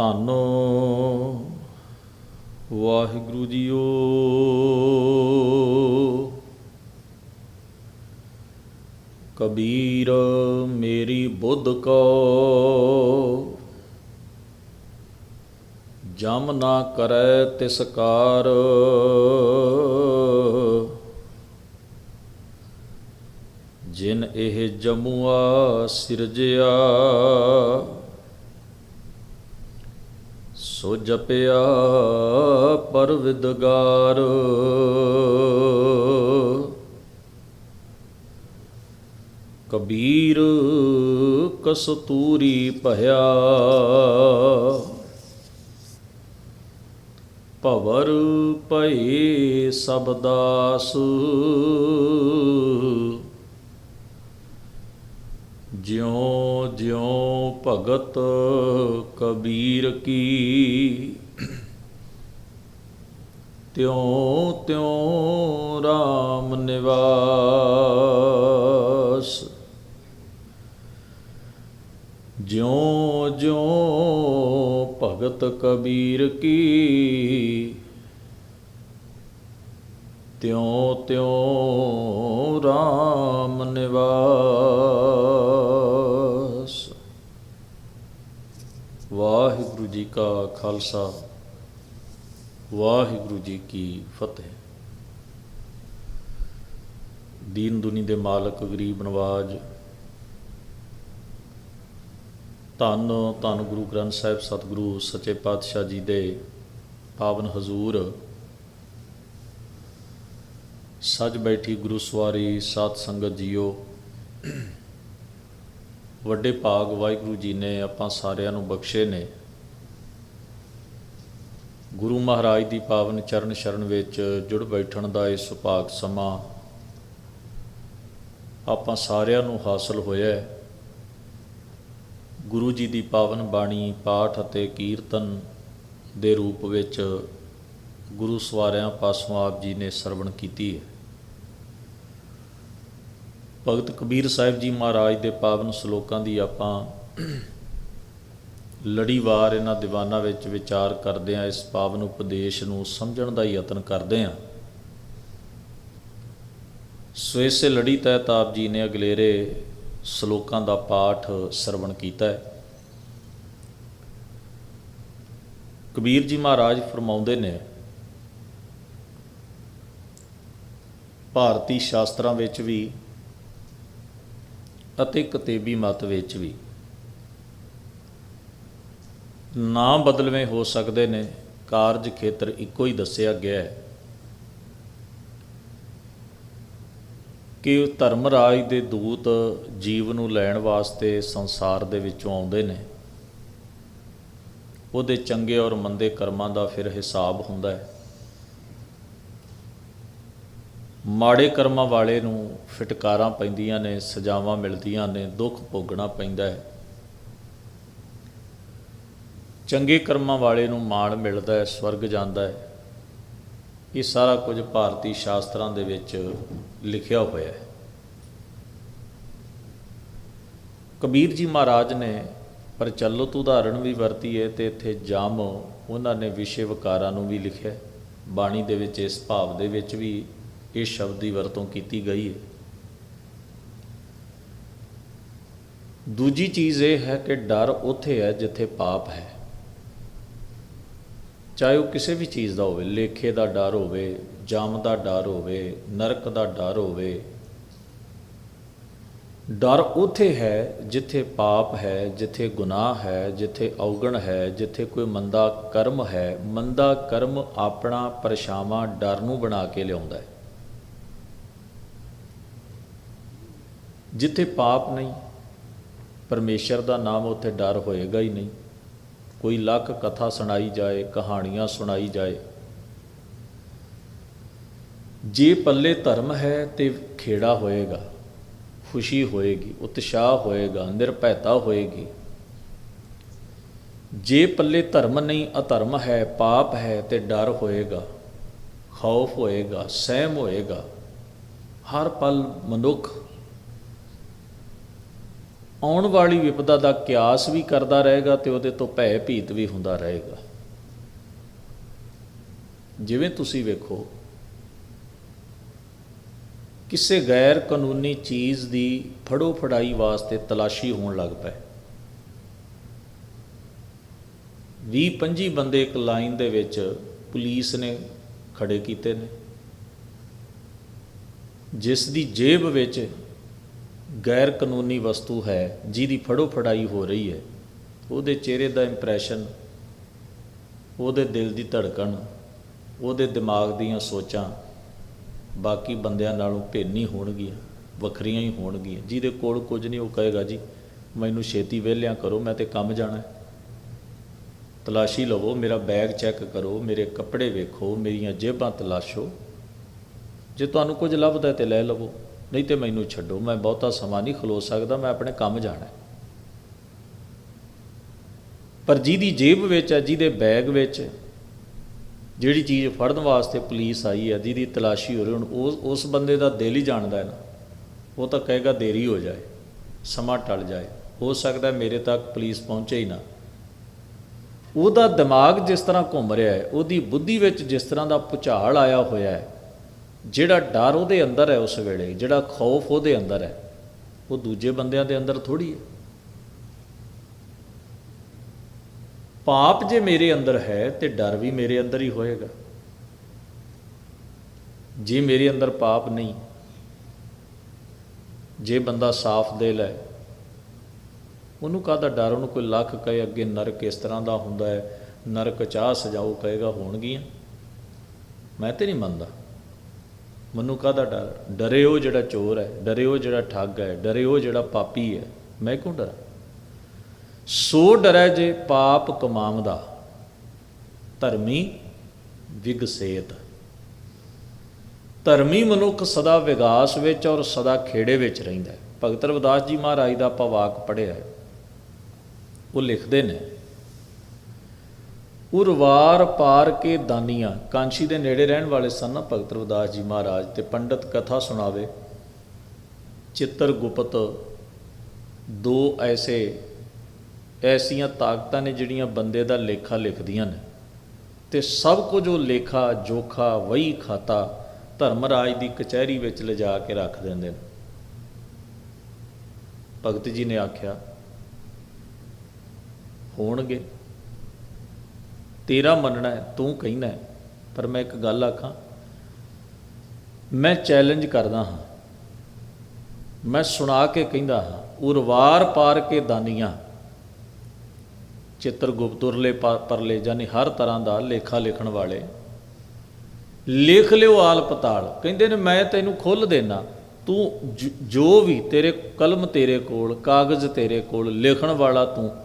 ਧੰਨ। ਵਾਹਿਗੁਰੂ ਜੀਓ। ਕਬੀਰ ਮੇਰੀ ਬੁੱਧ ਕੋ, ਜਮ ਨਾ ਕਰੈ ਤਿਸ ਕਾਰ। ਜਿਨ ਇਹ ਜਮੁਆ ਸਿਰਜਿਆ ਸੋ ਜਪਿਆ ਪਰਵਿਦਗਾਰ। ਕਬੀਰ ਕਸਤੂਰੀ ਭਇਆ ਭਵਰ ਭਏ ਸਬਦਾਸ ਜਿਉ ਜਿਉ ਭਗਤ ਕਬੀਰ ਕੀ। ਤਿਉ ਤਿਉ RAM ਨਿਵਾਸ। ਜਿਉ ਜਿਉ ਭਗਤ ਕਬੀਰ ਕੀ। ਤਿਉ ਤਿਉ RAM ਨਿਵਾਸ ਵਾਹਿਗੁਰੂ ਜੀ ਕਾ ਖਾਲਸਾ, ਵਾਹਿਗੁਰੂ ਜੀ ਕੀ ਫਤਿਹ। ਦੀਨ ਦੁਨੀ ਦੇ ਮਾਲਕ, ਗਰੀਬ ਨਵਾਜ, ਧੰਨ ਧੰਨ ਗੁਰੂ ਗ੍ਰੰਥ ਸਾਹਿਬ, ਸਤਿਗੁਰੂ ਸੱਚੇ ਪਾਤਸ਼ਾਹ ਜੀ ਦੇ ਪਾਵਨ ਹਜ਼ੂਰ। ਸੱਜ ਬੈਠੀ ਗੁਰੂ ਸਵਾਰੀ ਸਾਧ ਸੰਗਤ ਜੀਓ, ਵੱਡੇ ਭਾਗ ਵਾਹਿਗੁਰੂ ਜੀ ਨੇ ਆਪਾਂ ਸਾਰਿਆਂ ਨੂੰ ਬਖਸ਼ੇ ਨੇ। ਗੁਰੂ ਮਹਾਰਾਜ ਦੀ ਪਾਵਨ ਚਰਨ ਸ਼ਰਨ ਵਿੱਚ ਜੁੜ ਬੈਠਣ ਦਾ ਇਹ ਸੁਭਾਗ ਸਮਾਂ ਆਪਾਂ ਸਾਰਿਆਂ ਨੂੰ ਹਾਸਲ ਹੋਇਆ ਹੈ। ਗੁਰੂ ਜੀ ਦੀ ਪਾਵਨ ਬਾਣੀ, ਪਾਠ ਅਤੇ ਕੀਰਤਨ ਦੇ ਰੂਪ ਵਿੱਚ ਗੁਰੂ ਸਵਾਰਿਆਂ ਪਾਸੋਂ ਆਪ ਜੀ ਨੇ ਸਰਵਣ ਕੀਤੀ ਹੈ। ਭਗਤ ਕਬੀਰ ਸਾਹਿਬ ਜੀ ਮਹਾਰਾਜ ਦੇ ਪਾਵਨ ਸ਼ਲੋਕਾਂ ਦੀ ਆਪਾਂ ਲੜੀਵਾਰ ਇਹਨਾਂ ਦੀਵਾਨਾਂ ਵਿੱਚ ਵਿਚਾਰ ਕਰਦੇ ਆ, ਇਸ ਪਾਵਨ ਉਪਦੇਸ਼ ਨੂੰ ਸਮਝਣ ਦਾ ਯਤਨ ਕਰਦੇ ਆ। ਸੋ ਇਸੇ ਲੜੀ ਤਹਿਤ ਆਪ ਜੀ ਨੇ ਅਗਲੇਰੇ ਸ਼ਲੋਕਾਂ ਦਾ ਪਾਠ ਸਰਵਣ ਕੀਤਾ ਹੈ। ਕਬੀਰ ਜੀ ਮਹਾਰਾਜ ਫਰਮਾਉਂਦੇ ਨੇ, ਭਾਰਤੀ ਸ਼ਾਸਤਰਾਂ ਵਿੱਚ ਵੀ ਅਤੇ ਕਤੇਬੀ ਮਤ ਵਿੱਚ ਵੀ ਨਾ ਬਦਲਵੇਂ ਹੋ ਸਕਦੇ ਨੇ, ਕਾਰਜ ਖੇਤਰ ਇੱਕੋ ਹੀ ਦੱਸਿਆ ਗਿਆ ਹੈ। ਕਿ ਧਰਮ ਰਾਜ ਦੇ ਦੂਤ ਜੀਵ ਨੂੰ ਲੈਣ ਵਾਸਤੇ ਸੰਸਾਰ ਦੇ ਵਿੱਚੋਂ ਆਉਂਦੇ ਨੇ, ਉਹਦੇ ਚੰਗੇ ਔਰ ਮੰਦੇ ਕਰਮਾਂ ਦਾ ਫਿਰ ਹਿਸਾਬ ਹੁੰਦਾ ਹੈ। ਮਾੜੇ ਕਰਮਾਂ ਵਾਲੇ ਨੂੰ ਫਟਕਾਰਾਂ ਪੈਂਦੀਆਂ ਨੇ, ਸਜ਼ਾਵਾਂ ਮਿਲਦੀਆਂ ਨੇ, ਦੁੱਖ ਭੋਗਣਾ ਪੈਂਦਾ ਹੈ। ਚੰਗੇ ਕਰਮਾਂ ਵਾਲੇ ਨੂੰ ਮਾਣ ਮਿਲਦਾ ਹੈ, ਸਵਰਗ ਜਾਂਦਾ ਹੈ। ਇਹ ਸਾਰਾ ਕੁਝ ਭਾਰਤੀ ਸ਼ਾਸਤਰਾਂ ਦੇ ਵਿੱਚ ਲਿਖਿਆ ਹੋਇਆ ਹੈ। ਕਬੀਰ ਜੀ ਮਹਾਰਾਜ ਨੇ ਪ੍ਰਚਲਿਤ ਉਦਾਹਰਣ ਵੀ ਵਰਤੀ ਹੈ ਤੇ ਇੱਥੇ ਜਾਮ ਉਹਨਾਂ ਨੇ ਵਿਸ਼ੇ ਵਿਕਾਰਾਂ ਨੂੰ ਵੀ ਲਿਖਿਆ ਬਾਣੀ ਦੇ ਵਿੱਚ, ਇਸ ਭਾਵ ਦੇ ਵਿੱਚ ਵੀ ਇਹ ਸ਼ਬਦ ਦੀ ਵਰਤੋਂ ਕੀਤੀ ਗਈ ਹੈ। ਦੂਜੀ ਚੀਜ਼ ਇਹ ਹੈ ਕਿ ਡਰ ਉੱਥੇ ਹੈ ਜਿੱਥੇ ਪਾਪ ਹੈ। ਚਾਹੇ ਉਹ ਕਿਸੇ ਵੀ ਚੀਜ਼ ਦਾ ਹੋਵੇ, ਲੇਖੇ ਦਾ ਡਰ ਹੋਵੇ, ਜਮ ਦਾ ਡਰ ਹੋਵੇ, ਨਰਕ ਦਾ ਡਰ ਹੋਵੇ, ਡਰ ਉੱਥੇ ਹੈ ਜਿੱਥੇ ਪਾਪ ਹੈ, ਜਿੱਥੇ ਗੁਨਾਹ ਹੈ, ਜਿੱਥੇ ਔਗਣ ਹੈ, ਜਿੱਥੇ ਕੋਈ ਮੰਦਾ ਕਰਮ ਹੈ। ਮੰਦਾ ਕਰਮ ਆਪਣਾ ਪਰਛਾਵਾਂ ਡਰ ਨੂੰ ਬਣਾ ਕੇ ਲਿਆਉਂਦਾ ਹੈ। ਜਿੱਥੇ ਪਾਪ ਨਹੀਂ, ਪਰਮੇਸ਼ਰ ਦਾ ਨਾਮ ਉੱਥੇ ਡਰ ਹੋਏਗਾ ਹੀ ਨਹੀਂ। ਕੋਈ ਲੱਖ ਕਥਾ ਸੁਣਾਈ ਜਾਏ, ਕਹਾਣੀਆਂ ਸੁਣਾਈ ਜਾਏ। ਜੇ ਪੱਲੇ ਧਰਮ ਹੈ ਤੇ ਖੇੜਾ ਹੋਏਗਾ, ਖੁਸ਼ੀ ਹੋਏਗੀ, ਉਤਸ਼ਾਹ ਹੋਏਗਾ, ਨਿਰਭੈਤਾ ਹੋਏਗੀ। ਜੇ ਪੱਲੇ ਧਰਮ ਨਹੀਂ, ਅਧਰਮ ਹੈ, ਪਾਪ ਹੈ ਤੇ ਡਰ ਹੋਏਗਾ, ਖੌਫ ਹੋਏਗਾ, ਸਹਿਮ ਹੋਏਗਾ। ਹਰ ਪਲ ਮਨੁੱਖ ਆਉਣ ਵਾਲੀ ਵਿਪਦਾ ਦਾ ਕਿਆਸ ਵੀ ਕਰਦਾ ਰਹੇਗਾ ਤੇ ਉਹਦੇ ਤੋਂ ਭੈ ਭੀਤ ਵੀ ਹੁੰਦਾ ਰਹੇਗਾ। ਜਿਵੇਂ ਤੁਸੀਂ ਵੇਖੋ, ਕਿਸੇ ਗੈਰ ਕਾਨੂੰਨੀ ਚੀਜ਼ ਦੀ ਫੜੋ ਫੜਾਈ ਵਾਸਤੇ ਤਲਾਸ਼ੀ ਹੋਣ ਲੱਗ ਪਏ। 20 25 ਬੰਦੇ ਇੱਕ ਲਾਈਨ ਦੇ ਵਿੱਚ ਪੁਲਿਸ ਨੇ ਖੜੇ ਕੀਤੇ ਨੇ। ਜਿਸ ਦੀ ਜੇਬ ਵਿੱਚ ਗੈਰ ਕਾਨੂੰਨੀ ਵਸਤੂ ਹੈ, ਜਿਹਦੀ ਫੜੋ ਫੜਾਈ ਹੋ ਰਹੀ ਹੈ, ਉਹਦੇ ਚਿਹਰੇ ਦਾ ਇੰਪ੍ਰੈਸ਼ਨ ਉਹਦੇ ਦਿਲ ਦੀ ਧੜਕਣ, ਉਹਦੇ ਦਿਮਾਗ ਦੀਆਂ ਸੋਚਾਂ, ਬਾਕੀ ਬੰਦਿਆਂ ਨਾਲੋਂ ਭਿੰਨੀ ਹੋਣਗੀਆਂ, ਵੱਖਰੀਆਂ ਹੀ ਹੋਣਗੀਆਂ। ਜਿਹਦੇ ਕੋਲ ਕੁਝ ਨਹੀਂ, ਉਹ ਕਹੇਗਾ, ਜੀ, ਮੈਨੂੰ ਛੇਤੀ ਵਿਹਲਿਆਂ ਕਰੋ, ਮੈਂ ਤੇ ਕੰਮ ਜਾਣਾ ਤਲਾਸ਼ੀ ਲਵੋ, ਮੇਰਾ ਬੈਗ ਚੈੱਕ ਕਰੋ, ਮੇਰੇ ਕੱਪੜੇ ਵੇਖੋ, ਮੇਰੀਆਂ ਜੇਬਾਂ ਤਲਾਸ਼ੋ। ਜੇ ਤੁਹਾਨੂੰ ਕੁਝ ਲੱਭਦਾ ਹੈ ਤੇ ਲੈ ਲਵੋ। ਨਹੀਂ ਤੇ ਮੈਨੂੰ ਛੱਡੋ, ਮੈਂ ਬਹੁਤਾ ਸਮਾਂ ਨਹੀਂ ਖਲੋ ਸਕਦਾ, ਮੈਂ ਆਪਣੇ ਕੰਮ ਜਾਣਾ ਪਰ ਜਿਹਦੀ ਜੇਬ ਵਿੱਚ ਹੈ, ਜਿਹਦੇ ਬੈਗ ਵਿੱਚ ਜਿਹੜੀ ਚੀਜ਼ ਫੜਨ ਵਾਸਤੇ ਪੁਲਿਸ ਆਈ ਹੈ, ਜਿਹਦੀ ਤਲਾਸ਼ੀ ਹੋ ਰਹੀ ਹੁਣ ਉਸ ਉਸ ਬੰਦੇ ਦਾ ਦਿਲ ਹੀ ਜਾਣਦਾ ਹੈ ਨਾ। ਉਹ ਤਾਂ ਕਹੇਗਾ, ਦੇਰੀ ਹੋ ਜਾਏ, ਸਮਾਂ ਟਲ ਜਾਏ, ਹੋ ਸਕਦਾ ਮੇਰੇ ਤੱਕ ਪੁਲਿਸ ਪਹੁੰਚੇ ਹੀ ਨਾ। ਉਹਦਾ ਦਿਮਾਗ ਜਿਸ ਤਰ੍ਹਾਂ ਘੁੰਮ ਰਿਹਾ ਹੈ, ਉਹਦੀ ਬੁੱਧੀ ਵਿੱਚ ਜਿਸ ਤਰ੍ਹਾਂ ਦਾ ਭੁਚਾਲ ਆਇਆ ਹੋਇਆ ਹੈ ਜਿਹੜਾ ਡਰ ਉਹਦੇ ਅੰਦਰ ਹੈ ਉਸ ਵੇਲੇ, ਜਿਹੜਾ ਖੌਫ ਉਹਦੇ ਅੰਦਰ ਹੈ, ਉਹ ਦੂਜੇ ਬੰਦਿਆਂ ਦੇ ਅੰਦਰ ਥੋੜੀ ਹੈ। ਪਾਪ ਜੇ ਮੇਰੇ ਅੰਦਰ ਹੈ ਤੇ ਡਰ ਵੀ ਮੇਰੇ ਅੰਦਰ ਹੀ ਹੋਏਗਾ। ਜੇ ਮੇਰੇ ਅੰਦਰ ਪਾਪ ਨਹੀਂ, ਜੇ ਬੰਦਾ ਸਾਫ਼ ਦਿਲ ਹੈ, ਉਹਨੂੰ ਕਾਹਦਾ ਡਰ? ਉਹਨੂੰ ਕੋਈ ਲੱਖ ਕਹੇ ਅੱਗੇ ਨਰਕ ਇਸ ਤਰ੍ਹਾਂ ਦਾ ਹੁੰਦਾ ਹੈ, ਨਰਕ ਚਾਹ ਸਜਾਓ ਕਹੇਗਾ, ਹੋਣਗੀਆਂ। ਮੈਂ ਤੇ ਨਹੀਂ ਮੰਨਦਾ। ਮੈਨੂੰ ਕਾਹਦਾ ਡਰ? ਡਰੇ ਉਹ ਜਿਹੜਾ ਚੋਰ ਹੈ ਡਰੇ ਉਹ ਜਿਹੜਾ ਠੱਗ ਹੈ ਡਰੇ ਉਹ ਜਿਹੜਾ ਪਾਪੀ ਹੈ। ਮੈਂ ਕਿਉਂ ਡਰਾਂ? ਸੋ ਡਰੈ ਜੇ ਪਾਪ ਕਮਾਵਦਾ, ਧਰਮੀ ਵਿਗਸੇਤ। ਧਰਮੀ ਮਨੁੱਖ ਸਦਾ ਵਿਗਾਸ ਵਿੱਚ ਔਰ ਸਦਾ ਖੇੜੇ ਵਿੱਚ ਰਹਿੰਦਾ ਹੈ। ਭਗਤ ਰਵਿਦਾਸ ਜੀ ਮਹਾਰਾਜ ਦਾ ਆਪਾਂ ਵਾਕ ਪੜ੍ਹਿਆ ਹੈ। ਉਹ ਲਿਖਦੇ ਨੇ ਉਰਵਾਰ ਪਾਰ ਕੇ ਦਾਨੀਆਂ ਕਾਂਸ਼ੀ ਦੇ ਨੇੜੇ ਰਹਿਣ ਵਾਲੇ ਸਨ ਨਾ ਭਗਤ ਰਵਿਦਾਸ ਜੀ ਮਹਾਰਾਜ ਤੇ ਪੰਡਤ ਕਥਾ ਸੁਣਾਵੇ। ਚਿੱਤਰ ਗੁਪਤ, ਦੋ ਐਸੇ, ਐਸੀਆਂ ਤਾਕਤਾਂ ਨੇ ਜਿਹੜੀਆਂ ਬੰਦੇ ਦਾ ਲੇਖਾ ਲਿਖਦੀਆਂ ਨੇ। ਤੇ ਸਭ ਕੁਝ ਉਹ ਲੇਖਾ, ਜੋਖਾ, ਵਹੀ ਖਾਤਾ ਧਰਮਰਾਜ ਦੀ ਕਚਹਿਰੀ ਵਿੱਚ ਲਿਜਾ ਕੇ ਰੱਖ ਦਿੰਦੇ ਨੇ। ਭਗਤ ਜੀ ਨੇ ਆਖਿਆ, ਹੋਣਗੇ। ਤੇਰਾ ਮੰਨਣਾ ਹੈ, ਤੂੰ ਕਹਿਣਾ ਹੈ। ਪਰ ਮੈਂ ਇੱਕ ਗੱਲ ਆਖਾਂ, ਮੈਂ ਚੈਲੰਜ ਕਰਦਾ ਹਾਂ। ਮੈਂ ਸੁਣਾ ਕੇ ਕਹਿੰਦਾ ਹਾਂ, ਉਰਵਾਰ ਪਾਰ ਕੇ ਦਾਨੀਆਂ। ਚਿੱਤਰ ਗੁਪਤੁਰਲੇ ਪਰਲੇ ਜਾਨੀ ਹਰ ਤਰ੍ਹਾਂ ਦਾ ਲੇਖਾ ਲਿਖਣ ਵਾਲੇ। ਲਿਖ ਲਿਓ ਆਲ ਪਤਾਲ। ਕਹਿੰਦੇ ਨੇ, ਮੈਂ ਤੈਨੂੰ ਖੁੱਲ ਦੇਣਾ ਤੂੰ ਜੋ ਵੀ ਤੇਰੇ ਕਲਮ ਤੇਰੇ ਕੋਲ, ਕਾਗਜ਼ ਤੇਰੇ ਕੋਲ, ਲਿਖਣ ਵਾਲਾ ਤੂੰ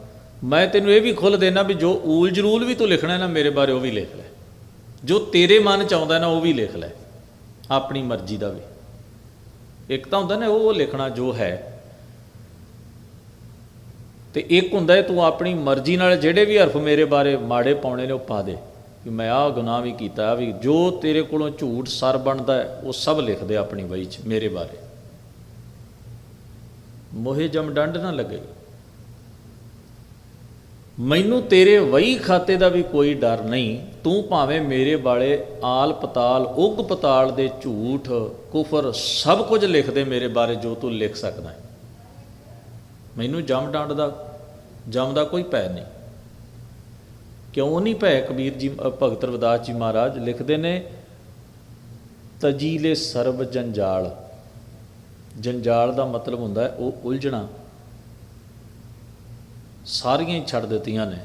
ਮੈਂ ਤੈਨੂੰ ਇਹ ਵੀ ਖੁੱਲ ਦੇਣਾ ਵੀ ਜੋ ਊਲ ਜਰੂਲ ਵੀ ਤੂੰ ਲਿਖਣਾ ਨਾ, ਮੇਰੇ ਬਾਰੇ ਉਹ ਵੀ ਲਿਖ ਲੈ। ਜੋ ਤੇਰੇ ਮਨ ਚ ਆਉਂਦਾ ਨਾ, ਉਹ ਵੀ ਲਿਖ ਲੈ, ਆਪਣੀ ਮਰਜ਼ੀ ਦਾ ਵੀ। ਇੱਕ ਤਾਂ ਹੁੰਦਾ ਨਾ, ਉਹ ਲਿਖਣਾ ਜੋ ਹੈ। ਤੇ ਇੱਕ ਹੁੰਦਾ ਤੂੰ ਆਪਣੀ ਮਰਜ਼ੀ ਨਾਲ ਜਿਹੜੇ ਵੀ ਹਰਫ ਮੇਰੇ ਬਾਰੇ ਮਾੜੇ ਪਾਉਣੇ ਨੇ, ਉਹ ਪਾ ਦੇ। ਕਿ ਮੈਂ ਆਹ ਗੁਨਾਹ ਵੀ ਕੀਤਾ ਵੀ ਜੋ ਤੇਰੇ ਕੋਲੋਂ ਝੂਠ ਸਰ ਬਣਦਾ ਉਹ ਸਭ ਲਿਖ ਦੇ ਆਪਣੀ ਬਈ 'ਚ ਮੇਰੇ ਬਾਰੇ। ਮੋਹੇ ਜਮ ਡੰਡ ਨਾ ਲੱਗੇ। ਮੈਨੂੰ ਤੇਰੇ ਵਹੀ ਖਾਤੇ ਦਾ ਵੀ ਕੋਈ ਡਰ ਨਹੀਂ। ਤੂੰ ਭਾਵੇਂ ਮੇਰੇ ਵਾਲੇ ਆਲ ਪਤਾਲ, ਉਗ ਪਤਾਲ ਦੇ ਝੂਠ, ਕੁਫਰ ਸਭ ਕੁਝ ਲਿਖ ਦੇ ਮੇਰੇ ਬਾਰੇ ਜੋ ਤੂੰ ਲਿਖ ਸਕਦਾ ਹੈ। ਮੈਨੂੰ ਜਮ ਡੰਡ ਦਾ, ਜਮ ਦਾ ਕੋਈ ਭੈ ਨਹੀਂ। ਕਿਉਂ ਨਹੀਂ ਭੈ ਕਬੀਰ ਜੀ ਭਗਤ ਰਵਿਦਾਸ ਜੀ ਮਹਾਰਾਜ ਲਿਖਦੇ ਨੇ, ਤਜੀਲੇ ਸਰਬ ਜੰਜਾਲ। ਜੰਜਾਲ ਦਾ ਮਤਲਬ ਹੁੰਦਾ ਉਹ ਉਲਝਣਾ। ਸਾਰੀਆਂ ਹੀ ਛੱਡ ਦਿੱਤੀਆਂ ਨੇ।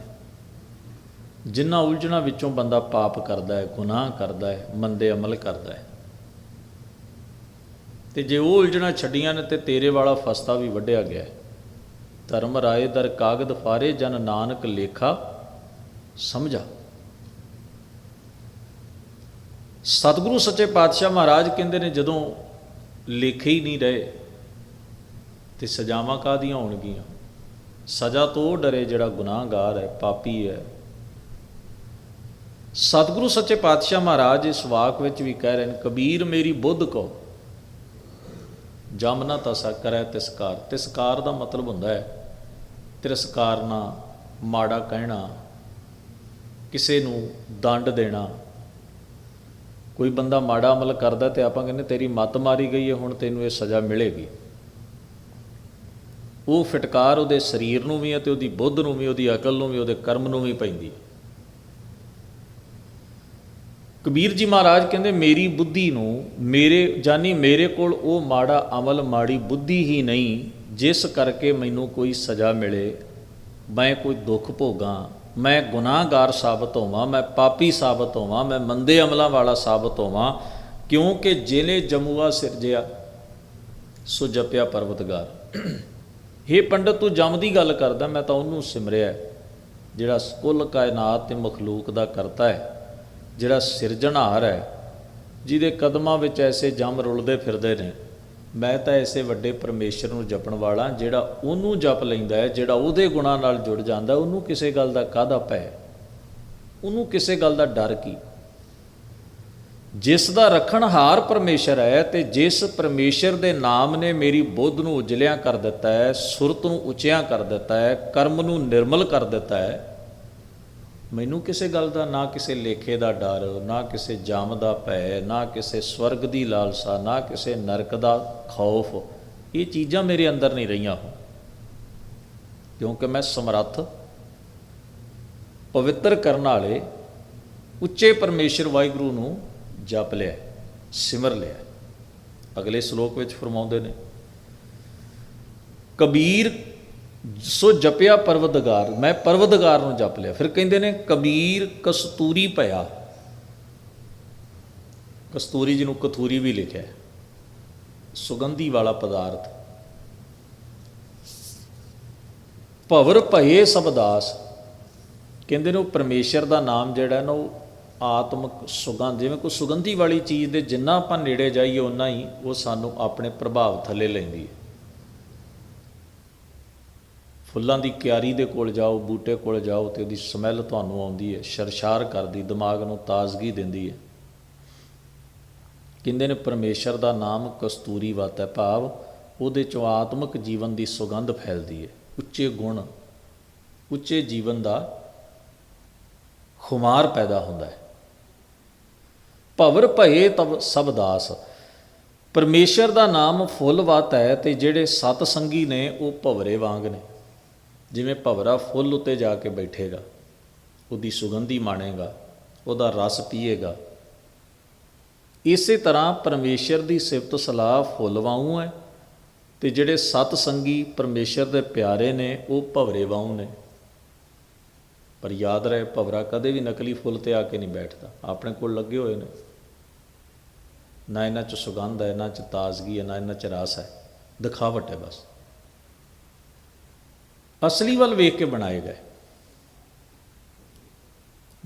ਜਿਨ੍ਹਾਂ ਉਲਝਣਾ ਵਿੱਚੋਂ ਬੰਦਾ ਪਾਪ ਕਰਦਾ ਹੈ, ਗੁਨਾਹ ਕਰਦਾ ਹੈ, ਮੰਦੇ ਅਮਲ ਕਰਦਾ ਹੈ। ਤੇ ਜੇ ਉਹ ਉਲਝਣਾ ਛੱਡੀਆਂ ਨੇ ਤੇ ਤੇਰੇ ਵਾਲਾ ਫਸਤਾ ਵੀ ਵੱਢਿਆ ਗਿਆ ਧਰਮ ਰਾਏ ਦਰ ਕਾਗਦ ਫਾਰੇ ਜਨ ਨਾਨਕ ਲੇਖਾ, ਸਮਝਾ। ਸਤਿਗੁਰੂ ਸੱਚੇ ਪਾਤਸ਼ਾਹ ਮਹਾਰਾਜ ਕਹਿੰਦੇ ਨੇ, ਜਦੋਂ ਲੇਖੇ ਹੀ ਨਹੀਂ ਰਹੇ, ਤੇ ਸਜ਼ਾਵਾਂ ਕਾਹਦੀਆਂ ਹੋਣਗੀਆਂ? ਸਜ਼ਾ ਤੋਂ ਡਰੇ ਜਿਹੜਾ ਗੁਨਾਹਗਾਰ ਹੈ, ਪਾਪੀ ਹੈ। ਸਤਿਗੁਰੂ ਸੱਚੇ ਪਾਤਸ਼ਾਹ ਮਹਾਰਾਜ ਇਸ ਵਾਕ ਵਿੱਚ ਵੀ ਕਹਿ ਰਹੇ ਨੇ, ਕਬੀਰ ਮੇਰੀ ਬੁੱਧ ਕੋ, ਜਮ ਨਾ ਤਸਾ ਕਰੈ ਤਿਸਕਾਰ। ਤਿਸਕਾਰ ਦਾ ਮਤਲਬ ਹੁੰਦਾ ਹੈ ਤਿਰਸਕਾਰਨਾ ਮਾੜਾ ਕਹਿਣਾ, ਕਿਸੇ ਨੂੰ ਦੰਡ ਦੇਣਾ। ਕੋਈ ਬੰਦਾ ਮਾੜਾ ਅਮਲ ਕਰਦਾ ਤੇ ਆਪਾਂ ਕਹਿੰਦੇ ਤੇਰੀ ਮੱਤ ਮਾਰੀ ਗਈ ਹੈ, ਹੁਣ ਤੈਨੂੰ ਇਹ ਸਜ਼ਾ ਮਿਲੇਗੀ। ਉਹ ਫਟਕਾਰ ਉਹਦੇ ਸਰੀਰ ਨੂੰ ਵੀ ਹੈ ਤੇ ਉਹਦੀ ਬੁੱਧ ਨੂੰ ਵੀ, ਉਹਦੀ ਅਕਲ ਨੂੰ ਵੀ, ਉਹਦੇ ਕਰਮ ਨੂੰ ਵੀ ਪੈਂਦੀ ਕਬੀਰ ਜੀ ਮਹਾਰਾਜ ਕਹਿੰਦੇ, ਮੇਰੀ ਬੁੱਧੀ ਨੂੰ, ਮੇਰੇ, ਜਾਨੀ ਮੇਰੇ ਕੋਲ ਉਹ ਮਾੜਾ ਅਮਲ, ਮਾੜੀ ਬੁੱਧੀ ਹੀ ਨਹੀਂ, ਜਿਸ ਕਰਕੇ ਮੈਨੂੰ ਕੋਈ ਸਜ਼ਾ ਮਿਲੇ। ਮੈਂ ਕੋਈ ਦੁੱਖ ਭੋਗਾਂ, ਮੈਂ ਗੁਨਾਹਗਾਰ ਸਾਬਤ ਹੋਵਾਂ, ਮੈਂ ਪਾਪੀ ਸਾਬਤ ਹੋਵਾਂ, ਮੈਂ ਮੰਦੇ ਅਮਲਾਂ ਵਾਲਾ ਸਾਬਤ ਹੋਵਾਂ, ਕਿਉਂਕਿ ਜਿਨੇ ਜਮੂਆ ਸਿਰਜਿਆ, ਸੋ ਜਪਿਆ ਪਰਵਤਗਾਰ। हे ਪੰਡਤ, ਤੂੰ ਜਮ ਦੀ ਗੱਲ ਕਰਦਾ, ਮੈਂ ਤਾਂ ਉਹਨੂੰ ਸਿਮਰਿਆ ਜਿਹੜਾ ਕੁੱਲ ਕਾਇਨਾਤ ਤੇ ਮਖਲੂਕ ਦਾ ਕਰਤਾ ਹੈ, ਜਿਹੜਾ ਸਿਰਜਣਹਾਰ ਹੈ, ਜਿਹਦੇ ਕਦਮਾਂ ਵਿੱਚ ਐਸੇ ਜਮ ਰੁਲਦੇ ਫਿਰਦੇ ਨੇ, ਮੈਂ ਤਾਂ ਐਸੇ ਵੱਡੇ ਪਰਮੇਸ਼ਰ ਨੂੰ ਜਪਣ ਵਾਲਾ, ਜਿਹੜਾ ਉਹਨੂੰ ਜਪ ਲੈਂਦਾ ਹੈ, ਜਿਹੜਾ ਉਹਦੇ ਗੁਣਾਂ ਨਾਲ ਜੁੜ ਜਾਂਦਾ ਉਹਨੂੰ ਕਿਸੇ ਗੱਲ ਦਾ ਕਾਹਦਾ ਪੈ ਉਹਨੂੰ ਕਿਸੇ ਗੱਲ ਦਾ ਡਰ ਕੀ? ਜਿਸ ਦਾ ਰੱਖਣਹਾਰ ਪਰਮੇਸ਼ਰ ਹੈ ਤੇ ਜਿਸ ਪਰਮੇਸ਼ਰ ਦੇ ਨਾਮ ਨੇ ਮੇਰੀ ਬੁੱਧ ਨੂੰ ਉਜਲਿਆ ਕਰ ਦਿੱਤਾ ਹੈ, ਸੁਰਤ ਨੂੰ ਉੱਚਿਆਂ ਕਰ ਦਿੱਤਾ ਹੈ, ਕਰਮ ਨੂੰ ਨਿਰਮਲ ਕਰ ਦਿੱਤਾ ਹੈ, ਮੈਨੂੰ ਕਿਸੇ ਗੱਲ ਦਾ ਨਾ ਕਿਸੇ ਲੇਖੇ ਦਾ ਡਰ, ਨਾ ਕਿਸੇ ਜਾਮ ਦਾ ਭੈ, ਨਾ ਕਿਸੇ ਸਵਰਗ ਦੀ ਲਾਲਸਾ, ਨਾ ਕਿਸੇ ਨਰਕ ਦਾ ਖੌਫ, ਇਹ ਚੀਜ਼ਾਂ ਮੇਰੇ ਅੰਦਰ ਨਹੀਂ ਰਹੀਆਂ ਹੋ ਕਿਉਂਕਿ ਮੈਂ ਸਮਰੱਥ, ਪਵਿੱਤਰ ਕਰਨ ਵਾਲੇ ਉੱਚੇ ਪਰਮੇਸ਼ਰ ਵਾਹਿਗੁਰੂ ਨੂੰ ਜਪ ਲਿਆ, ਸਿਮਰ ਲਿਆ। ਅਗਲੇ ਸ਼ਲੋਕ ਵਿੱਚ ਫਰਮਾਉਂਦੇ ਨੇ, ਕਬੀਰ ਸੋ ਜਪਿਆ ਪਰਵਦਗਾਰ ਮੈਂ ਪਰਵਦਗਾਰ ਨੂੰ ਜਪ ਲਿਆ। ਫਿਰ ਕਹਿੰਦੇ ਨੇ, ਕਬੀਰ ਕਸਤੂਰੀ ਭਇਆ। ਕਸਤੂਰੀ ਜਿਹਨੂੰ ਕਥੂਰੀ ਵੀ ਲਿਖਿਆ ਸੁਗੰਧੀ ਵਾਲਾ ਪਦਾਰਥ। ਭਵਰ ਭਏ ਸਬਦਾਸ ਕਹਿੰਦੇ ਨੇ ਉਹ ਪਰਮੇਸ਼ਰ ਦਾ ਨਾਮ ਜਿਹੜਾ ਨਾ ਉਹ ਆਤਮਿਕ ਸੁਗੰਧ, ਜਿਵੇਂ ਕੋਈ ਸੁਗੰਧੀ ਵਾਲੀ ਚੀਜ਼ ਦੇ ਜਿੰਨਾ ਆਪਾਂ ਨੇੜੇ ਜਾਈਏ ਉਨਾ ਹੀ ਉਹ ਸਾਨੂੰ ਆਪਣੇ ਪ੍ਰਭਾਵ ਥੱਲੇ ਲੈਂਦੀ ਹੈ। ਫੁੱਲਾਂ ਦੀ ਕਿਆਰੀ ਦੇ ਕੋਲ ਜਾਓ, ਬੂਟੇ ਕੋਲ ਜਾਓ, ਤੇ ਉਹਦੀ ਸਮੈਲ ਤੁਹਾਨੂੰ ਆਉਂਦੀ ਹੈ, ਸ਼ਰਸ਼ਾਰ ਕਰਦੀ, ਦਿਮਾਗ ਨੂੰ ਤਾਜ਼ਗੀ ਦਿੰਦੀ ਹੈ। ਕਹਿੰਦੇ ਨੇ, ਪਰਮੇਸ਼ਰ ਦਾ ਨਾਮ ਕਸਤੂਰੀ ਵਤ ਹੈ ਭਾਵ, ਉਹਦੇ ਚੋਂ ਆਤਮਿਕ ਜੀਵਨ ਦੀ ਸੁਗੰਧ ਫੈਲਦੀ ਹੈ। ਉੱਚੇ ਗੁਣ, ਉੱਚੇ ਜੀਵਨ ਦਾ ਖੁਮਾਰ ਪੈਦਾ ਹੁੰਦਾ ਹੈ। ਭਵਰ ਭਏ ਤਬ ਸਭ ਦਾਸ। ਪਰਮੇਸ਼ਰ ਦਾ ਨਾਮ ਫੁੱਲ ਵਤ ਹੈ ਤੇ ਜਿਹੜੇ ਸਤ ਸੰਗੀ ਨੇ ਉਹ ਭਵਰੇ ਵਾਂਗ ਨੇ। ਜਿਵੇਂ ਭਵਰਾ ਫੁੱਲ ਉੱਤੇ ਜਾ ਕੇ ਬੈਠੇਗਾ, ਉਹਦੀ ਸੁਗੰਧੀ ਮਾਣੇਗਾ, ਉਹਦਾ ਰਸ ਪੀਏਗਾ। ਇਸੇ ਤਰ੍ਹਾਂ ਪਰਮੇਸ਼ਰ ਦੀ ਸਿਫਤ ਸਲਾਹ ਫੁੱਲ ਵਾਂਗੂ ਹੈ ਤੇ ਜਿਹੜੇ ਸਤ ਸੰਗੀ ਪਰਮੇਸ਼ਰ ਦੇ ਪਿਆਰੇ ਨੇ, ਉਹ ਭਵਰੇ ਵਾਂਗੂ ਨੇ। ਪਰ ਯਾਦ ਰਹੇ ਭਵਰਾ ਕਦੇ ਵੀ ਨਕਲੀ ਫੁੱਲ ਤੇ ਆ ਕੇ ਨਹੀਂ ਬੈਠਦਾ, ਆਪਣੇ ਕੋਲ ਲੱਗੇ ਹੋਏ ਨੇ। ਨਾ ਇਹਨਾਂ 'ਚ ਸੁਗੰਧ ਹੈ ਇਹਨਾਂ 'ਚ ਤਾਜ਼ਗੀ ਹੈ, ਨਾ ਇਹਨਾਂ 'ਚ ਰਸ ਹੈ। ਦਿਖਾਵਟ ਹੈ ਬਸ। ਅਸਲੀ ਵੱਲ ਵੇਖ ਕੇ ਬਣਾਏ ਗਏ।